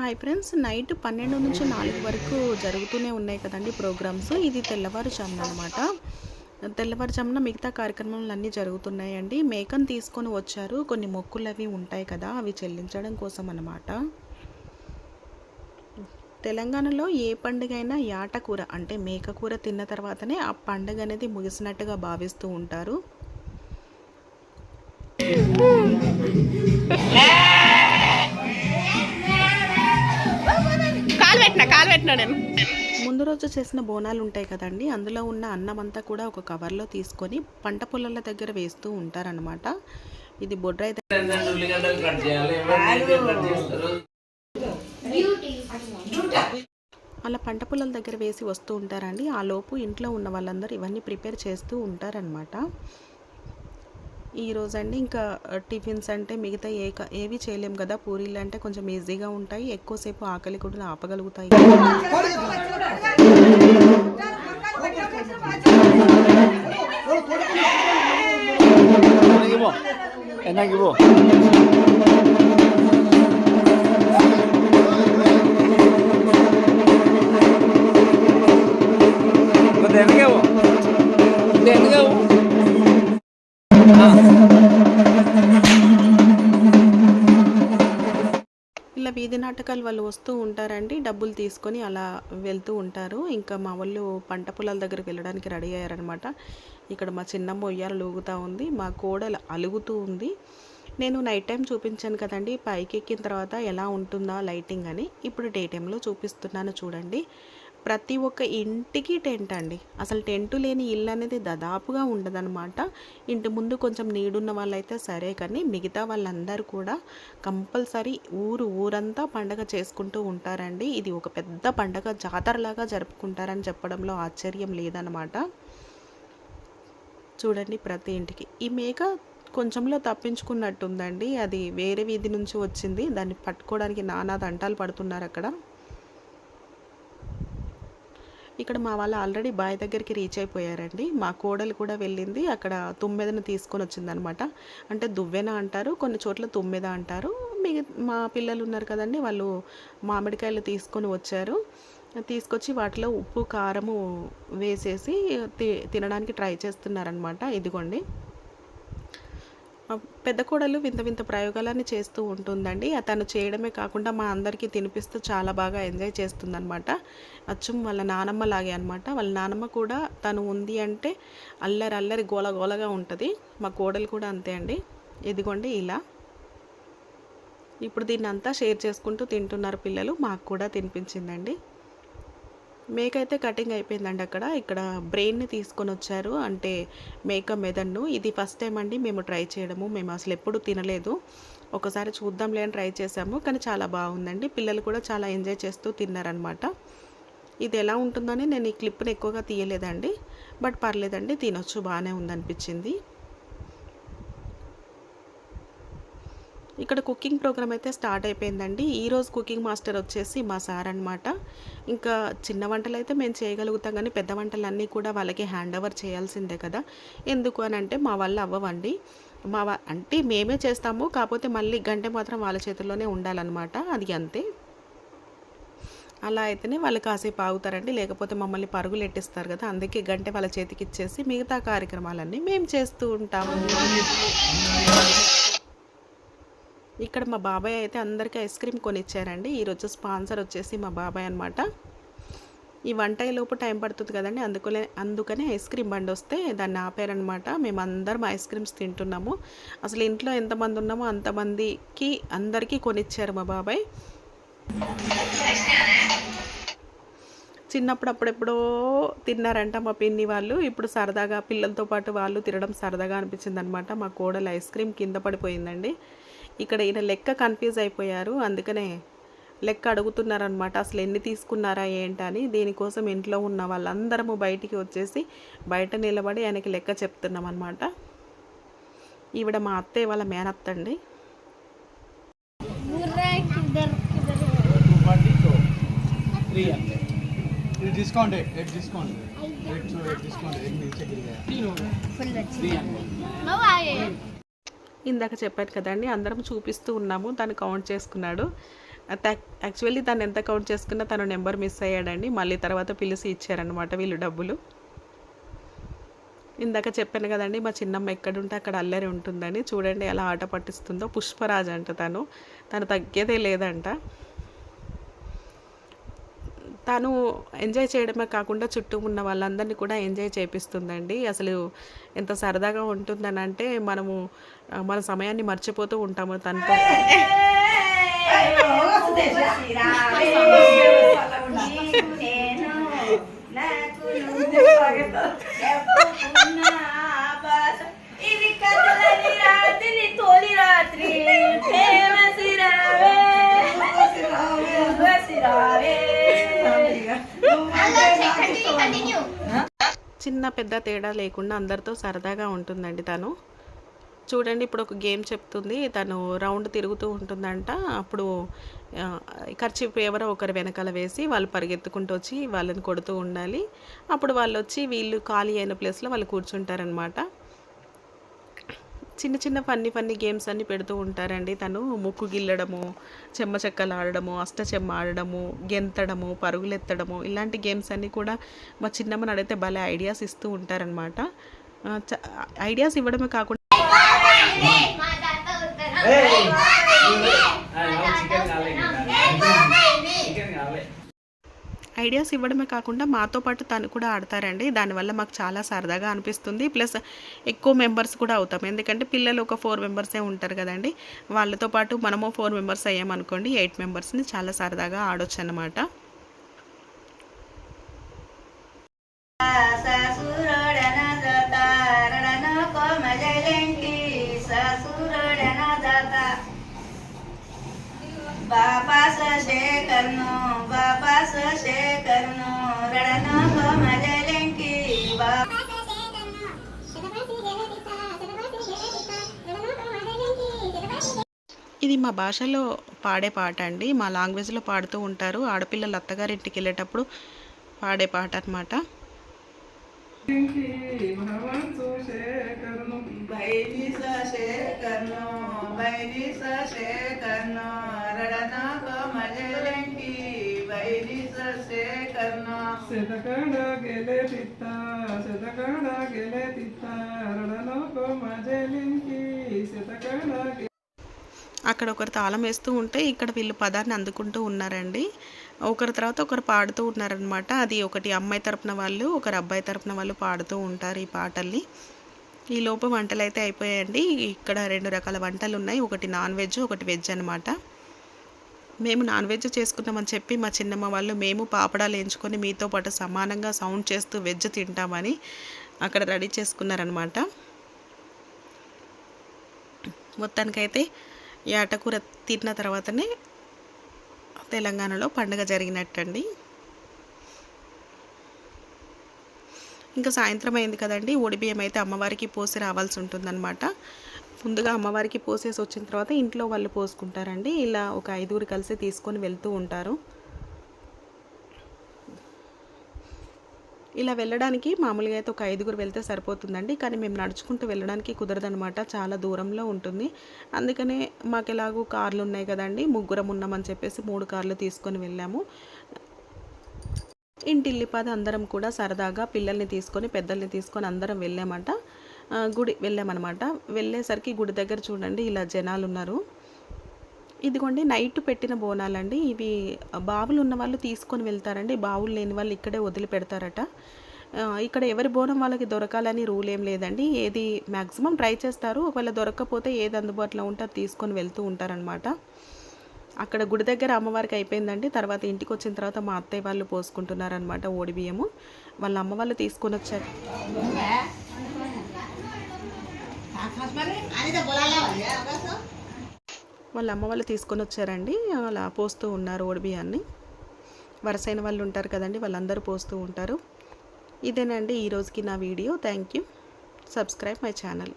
Hi friends night పన్నెండు నుంచి నాలుగు వరకు జరుగుతూనే ఉన్నాయి కదండి ప్రోగ్రామ్స్. ఇది తెల్లవారుజామున అనమాట తెల్లవారుజామున మిగతా కార్యక్రమాలు అన్నీ జరుగుతున్నాయండి. మేకను తీసుకొని వచ్చారు. కొన్ని మొక్కులు అవి ఉంటాయి కదా అవి చెల్లించడం కోసం అనమాట తెలంగాణలో ఏ పండుగ అయినా యాటకూర అంటే మేక కూర తిన్న తర్వాతనే ఆ పండుగ అనేది ముగిసినట్టుగా భావిస్తూ ఉంటారు. పెట్టినా నేను. ముందు రోజు చేసిన బోనాలు ఉంటాయి కదండి. అందులో ఉన్న అన్నం అంతా కూడా ఒక కవర్లో తీసుకొని పంట పొలాల దగ్గర వేస్తూ ఉంటారనమాట ఇది బొడ్రాయి దగ్గర అలా పంట పొలాల దగ్గర వేసి వస్తూ ఉంటారండి. ఆ లోపు ఇంట్లో ఉన్న వాళ్ళందరూ ఇవన్నీ ప్రిపేర్ చేస్తూ ఉంటారనమాట ఈరోజు అండి ఇంకా టిఫిన్స్ అంటే మిగతా ఏ ఏవి చేయలేము కదా. పూరీలు అంటే కొంచెం ఈజీగా ఉంటాయి. ఎక్కువసేపు ఆకలి కూడా ఆపగలుగుతాయి. వెనకేవో ఇలా నాటకాలు వాళ్ళు వస్తూ ఉంటారండి. డబ్బులు తీసుకొని అలా వెళ్తూ ఉంటారు. ఇంకా మా వాళ్ళు పంట పొలాల దగ్గరికి వెళ్ళడానికి రెడీ అయ్యారనమాట ఇక్కడ మా చిన్నమ్మ ఉయ్యాలు ఊగుతూ ఉంది. మా కోడలు అలుగుతూ ఉంది. నేను నైట్ టైం చూపించాను కదండి. పైకి ఎక్కిన తర్వాత ఎలా ఉంటుందా లైటింగ్ అని. ఇప్పుడు డే టైంలో చూపిస్తున్నాను చూడండి. ప్రతి ఒక్క ఇంటికి టెంట్ అండి. అసలు టెంట్ లేని ఇల్లు అనేది దాదాపుగా ఉండదన్నమాట. ఇంటి ముందు కొంచెం నీడున్న వాళ్ళైతే సరే కానీ మిగతా వాళ్ళందరూ కూడా కంపల్సరీ ఊరు ఊరంతా పండగ చేసుకుంటూ ఉంటారండి. ఇది ఒక పెద్ద పండగ జాతరలాగా జరుపుకుంటారని చెప్పడంలో ఆశ్చర్యం లేదనమాట చూడండి ప్రతి ఇంటికి. ఈ మేక కొంచెంలో తప్పించుకున్నట్టుందండి. అది వేరే వీధి నుంచి వచ్చింది. దాన్ని పట్టుకోవడానికి నానా దంటాలు పడుతున్నారు అక్కడ. ఇక్కడ మా వాళ్ళు ఆల్రెడీ బాయ్ దగ్గరికి రీచ్ అయిపోయారండి. మా కోడలు కూడా వెళ్ళింది. అక్కడ తుమ్మెదను తీసుకొని వచ్చిందనమాట. అంటే దువ్వెన అంటారు కొన్ని చోట్ల తుమ్మెద అంటారు. మిగ మా పిల్లలు ఉన్నారు కదండి వాళ్ళు మామిడికాయలు తీసుకొని వచ్చారు. తీసుకొచ్చి వాటిలో ఉప్పు కారము వేసేసి తి తినడానికి ట్రై చేస్తున్నారనమాట. ఇదిగోండి. పెద్ద కోడలు వింత వింత ప్రయోగాలన్నీ చేస్తూ ఉంటుందండి. తను చేయడమే కాకుండా మా అందరికీ తినిపిస్తూ చాలా బాగా ఎంజాయ్ చేస్తుందనమాట అచ్చం వాళ్ళ నానమ్మ లాగే అనమాట వాళ్ళ నానమ్మ కూడా తను ఉంది అంటే అల్లరి అల్లరి గోల గోలగా ఉంటుంది. మా కోడలు కూడా అంతే అండి. ఇదిగోండి ఇలా. ఇప్పుడు దీన్ని అంతా షేర్ చేసుకుంటూ తింటున్నారు పిల్లలు. మాకు కూడా తినిపించిందండి. మేక అయితే కటింగ్ అయిపోయిందండి అక్కడ. ఇక్కడ బ్రెయిన్ని తీసుకొని వచ్చారు. అంటే మేక మెదడును ఇది ఫస్ట్ టైం అండి మేము ట్రై చేయడము. మేము అసలు ఎప్పుడు తినలేదు. ఒకసారి చూద్దాంలే అని ట్రై చేసాము కానీ చాలా బాగుందండి. పిల్లలు కూడా చాలా ఎంజాయ్ చేస్తూ తిన్నారనమాట ఇది ఎలా ఉంటుందని నేను ఈ క్లిప్ని ఎక్కువగా తీయలేదండి. బట్ పర్లేదండి తినొచ్చు. బాగానే ఉందనిపించింది. ఇక్కడ కుకింగ్ ప్రోగ్రామ్ అయితే స్టార్ట్ అయిపోయిందండి. ఈరోజు కుకింగ్ మాస్టర్ వచ్చేసి మా సార్ అనమాట ఇంకా చిన్న వంటలు అయితే మేము చేయగలుగుతాం కానీ పెద్ద వంటలన్నీ కూడా వాళ్ళకి హ్యాండ్ ఓవర్ చేయాల్సిందే కదా. ఎందుకు అని అంటే మా వల్ల అవ్వవండి. మా అంటే మేమే చేస్తాము కాకపోతే మళ్ళీ గంటే మాత్రం వాళ్ళ చేతుల్లోనే ఉండాలన్నమాట. అది అంతే. అలా అయితేనే వాళ్ళు కాసేపు ఆగుతారండి. లేకపోతే మమ్మల్ని పరుగులు ఎట్టిస్తారు కదా. అందుకే గంటే వాళ్ళ చేతికి ఇచ్చేసి మిగతా కార్యక్రమాలన్నీ మేము చేస్తూ ఉంటాము. ఇక్కడ మా బాబాయ్ అయితే అందరికీ ఐస్ క్రీమ్ కొనిచ్చారండి. ఈరోజు స్పాన్సర్ వచ్చేసి మా బాబాయ్ అనమాట ఈ వంట లోపు టైం పడుతుంది కదండి. అందుకనే అందుకనే ఐస్ క్రీమ్ బండి వస్తే దాన్ని ఆపారనమాట మేము అందరం ఐస్ క్రీమ్స్ తింటున్నాము. అసలు ఇంట్లో ఎంతమంది ఉన్నామో అంతమందికి అందరికీ కొనిచ్చారు మా బాబాయ్. చిన్నప్పుడు అప్పుడెప్పుడో తిన్నారంట మా పిన్ని వాళ్ళు. ఇప్పుడు సరదాగా పిల్లలతో పాటు వాళ్ళు తినడం సరదాగా అనిపించింది అనమాట మా కోడలు ఐస్ క్రీమ్ కింద పడిపోయిందండి. ఇక్కడ ఈయన లెక్క కన్ఫ్యూజ్ అయిపోయారు. అందుకనే లెక్క అడుగుతున్నారనమాట అసలు ఎన్ని తీసుకున్నారా ఏంటని దీనికోసం ఇంట్లో ఉన్న వాళ్ళందరము బయటికి వచ్చేసి బయట నిలబడి ఆయనకి లెక్క చెప్తున్నాం అనమాట ఈవిడ మా అత్తయ్య వాళ్ళ మేనత్తండి డిస్కౌంట్ డిస్కౌంట్. డిస్కౌంట్. ఇందాక చెప్పాను కదండి అందరం చూపిస్తూ ఉన్నాము తను కౌంట్ చేసుకున్నాడు. యాక్చువల్లీ తను ఎంత కౌంట్ చేసుకున్నా తను నెంబర్ మిస్ అయ్యాడండి. మళ్ళీ తర్వాత పిలిచి ఇచ్చారనమాట వీళ్ళు డబ్బులు. ఇందాక చెప్పాను కదండి మా చిన్నమ్మ ఎక్కడుంటే అక్కడ అల్లరి ఉంటుందని. చూడండి ఎలా ఆట పట్టిస్తుందో. పుష్పరాజ్ అంట తను. తను తగ్గేదే లేదంట. తను ఎంజాయ్ చేయడమే కాకుండా చుట్టూ ఉన్న వాళ్ళందరినీ కూడా ఎంజాయ్ చేపిస్తుందండి. అసలు ఎంత సరదాగా ఉంటుందని అంటే మనము మన సమయాన్ని మర్చిపోతూ ఉంటాము తనతో. నాకు చిన్న పెద్ద తేడా లేకుండా అందరితో సరదాగా ఉంటుందండి తను. చూడండి ఇప్పుడు ఒక గేమ్ చెప్తుంది. తను రౌండ్ తిరుగుతూ ఉంటుందంట. అప్పుడు ఖర్చు ఎవరో ఒకరు వెనకాల వేసి వాళ్ళు పరిగెత్తుకుంటూ వచ్చి వాళ్ళని కొడుతూ ఉండాలి. అప్పుడు వాళ్ళు వచ్చి వీళ్ళు ఖాళీ అయిన ప్లేస్లో వాళ్ళు కూర్చుంటారనమాట చిన్న చిన్న ఫన్నీ ఫన్నీ గేమ్స్ అన్ని పెడుతూ ఉంటారండి తను ముక్కు గిల్లడము చెమ్మ చెక్కలు ఆడడము అష్టచెమ్మ ఆడడము గెంతడము పరుగులెత్తడము ఇలాంటి గేమ్స్ అన్నీ కూడా మా చిన్నమ్మని అడిగితే భలే ఐడియాస్ ఇస్తూ ఉంటారనమాట ఐడియాస్ ఇవ్వడమే కాకుండా చికెన్ ఐడియాస్ ఇవ్వడమే కాకుండా మాతో పాటు తను కూడా ఆడతారండి. దానివల్ల మాకు చాలా సరదాగా అనిపిస్తుంది. ప్లస్ ఎక్కువ మెంబర్స్ కూడా అవుతాం. ఎందుకంటే పిల్లలు ఒక ఫోర్ మెంబర్సే ఉంటారు కదండి. వాళ్ళతో పాటు మనము ఫోర్ మెంబర్స్ అయ్యామనుకోండి ఎయిట్ మెంబర్స్ని చాలా సరదాగా ఆడొచ్చు అన్నమాట ఇది మా భాషలో పాడే పాట అండి. మా లాంగ్వేజ్లో పాడుతూ ఉంటారు. ఆడపిల్లలు అత్తగారింటికి వెళ్ళేటప్పుడు పాడే పాట అనమాట అక్కడ ఒకరు తాళం వేస్తూ ఉంటే ఇక్కడ వీళ్ళు పదాన్ని అందుకుంటూ ఉన్నారండి. ఒకరి తర్వాత ఒకరు పాడుతూ ఉన్నారనమాట అది ఒకటి అమ్మాయి తరపున వాళ్ళు ఒకరు అబ్బాయి తరపున వాళ్ళు పాడుతూ ఉంటారు ఈ పాటల్ని. ఈ లోపు వంటలు అయితే అయిపోయాయండి. ఇక్కడ రెండు రకాల వంటలు ఉన్నాయి ఒకటి నాన్ వెజ్ ఒకటి వెజ్ అనమాట మేము నాన్ వెజ్ చేసుకున్నామని చెప్పి మా చిన్నమ్మ వాళ్ళు మేము పాపడాలు ఎంచుకొని మీతో పాటు సమానంగా సౌండ్ చేస్తూ వెజ్ తింటామని అక్కడ రెడీ చేసుకున్నారనమాట మొత్తానికైతే ఈ ఆటకూర తిన్న తర్వాతనే తెలంగాణలో పండుగ జరిగినట్టండి. ఇంకా సాయంత్రం అయింది కదండి. బియ్యం అయితే అమ్మవారికి పోసి రావాల్సి ఉంటుందన్నమాట. ముందుగా అమ్మవారికి పోసేసి వచ్చిన తర్వాత ఇంట్లో వాళ్ళు పోసుకుంటారండి. ఇలా ఒక ఐదుగురు కలిసి తీసుకొని వెళ్తూ ఉంటారు. ఇలా వెళ్ళడానికి మామూలుగా అయితే ఒక ఐదుగురు వెళ్తే సరిపోతుందండి. కానీ మేము నడుచుకుంటూ వెళ్ళడానికి కుదరదనమాట చాలా దూరంలో ఉంటుంది. అందుకనే మాకు ఎలాగో కార్లు ఉన్నాయి కదండి. ముగ్గురం ఉన్నామని చెప్పేసి మూడు కార్లు తీసుకొని వెళ్ళాము. ఇంటిల్లిపాది అందరం కూడా సరదాగా పిల్లల్ని తీసుకొని పెద్దల్ని తీసుకొని అందరం వెళ్ళామంట. గుడి వెళ్ళామన్నమాట. వెళ్ళేసరికి గుడి దగ్గర చూడండి ఇలా జనాలు ఉన్నారు ఇదిగోండి నైట్ పెట్టిన బోనాలండి. ఇవి బావులు ఉన్న వాళ్ళు తీసుకొని వెళ్తారండి. బావులు లేని వాళ్ళు ఇక్కడే వదిలి పెడతారట ఇక్కడ ఎవరి బోనం వాళ్ళకి దొరకాలని రూల్ ఏం లేదండి. ఏది మ్యాక్సిమం ట్రై చేస్తారు. ఒకవేళ దొరకకపోతే ఏది అందుబాటులో ఉంటే అది తీసుకొని వెళ్తూ ఉంటారనమాట అక్కడ గుడి దగ్గర అమ్మవారికి అయిపోయిందండి. తర్వాత ఇంటికి వచ్చిన తర్వాత మా అత్తయ్య వాళ్ళు పోసుకుంటున్నారనమాట ఓడి బియ్యము వాళ్ళ అమ్మ వాళ్ళు తీసుకొని వచ్చారు. వాళ్ళ అమ్మ వాళ్ళు తీసుకొని వచ్చారండి. అలా పోస్తూ ఉన్నారు ఓడి బియ్యాన్ని వరసైన వాళ్ళు ఉంటారు కదండి వాళ్ళందరూ పోస్తూ ఉంటారు. ఇదేనండి ఈ రోజుకి నా video. Thank you. Subscribe my channel.